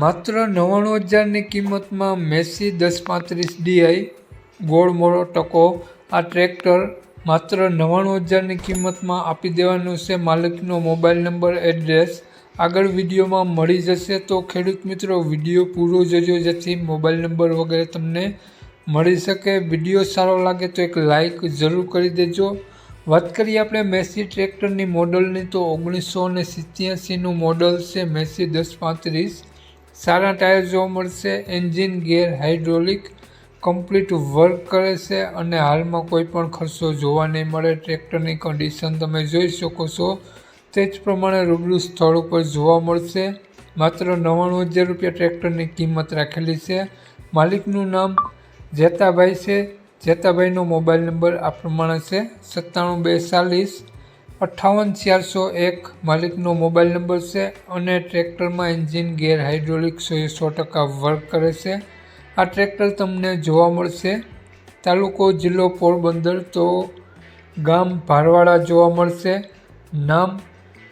માત્ર નવ્વાણું હજારની કિંમતમાં મેસી દસ પાંત્રીસ ડીઆઈ, ગોળ મોળો ટકો, આ ટ્રેક્ટર માત્ર નવ્વાણું હજારની કિંમતમાં આપી દેવાનું છે માલિકનો મોબાઈલ નંબર એડ્રેસ. આગળ વિડીયોમાં મળી જશે તો ખેડૂત મિત્રો વીડિયો પૂરો જોજો, જેથી મોબાઈલ નંબર વગેરે તમને મળી શકે. વીડિયો સારો લાગે તો એક લાઇક જરૂર કરી દેજો. વાત કરીએ આપણે મેસી ટ્રેક્ટરની મોડલની, તો ઓગણીસો ને સિત્યાસીનું મોડલ છે મેસી દસ પાંત્રીસ. સારા ટાયર જોવા મળશે, engine gear hydraulic, complete work કરે છે અને હાલમાં કોઈ પણ ખર્ચો જોવા નહીં મળે. ટ્રેક્ટરની કન્ડિશન તમે જોઈ શકો છો. તે જ પ્રમાણે રૂબરૂ સ્થળ ઉપર જોવા મળશે. માત્ર નવ્વાણું હજાર રૂપિયા ટ્રેક્ટરની કિંમત રાખેલી છે. માલિકનું નામ જેતાભાઈ છે. જેતાભાઈનો મોબાઈલ નંબર આ પ્રમાણે છે. સત્તાણું બે ચાલીસ અઠ્ઠાવન ચારસો એક માલિકનો મોબાઈલ નંબર છે અને ટ્રેક્ટરમાં એન્જિન ગેર હાઇડ્રોલિક સો એ સો ટકા વર્ક કરે છે. આ ટ્રેક્ટર તમને જોવા મળશે. તાલુકો જિલ્લો પોરબંદર તો ગામ ભારવાડા જોવા મળશે. નામ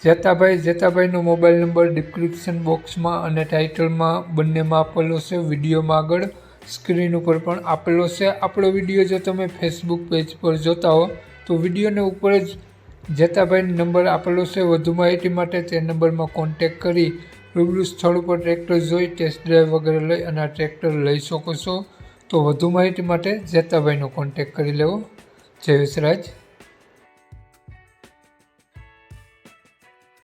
જેતાભાઈ, જેતાભાઈનો મોબાઈલ નંબર ડિસ્ક્રિપ્શન બોક્સમાં અને ટાઇટલમાં બંનેમાં આપેલો છે. વિડીયોમાં આગળ સ્ક્રીન ઉપર પણ આપેલો છે. આપણો વીડિયો જો તમે ફેસબુક પેજ પર જોતા હો, તો વિડીયોને ઉપર જ જેતાભાઈ નંબર આપેલો છે વધુ માહિતી માટે તે નંબરમાં કોન્ટેક કરી રૂબરૂ સ્થળ ઉપર ટ્રેક્ટર જોઈ ટેસ્ટ ડ્રાઈવ વગેરે લઈ અને આ ટ્રેક્ટર લઈ શકો છો. તો વધુ માહિતી માટે જેતાભાઈનો કોન્ટેક કરી લેવો. જય વિસરાજ.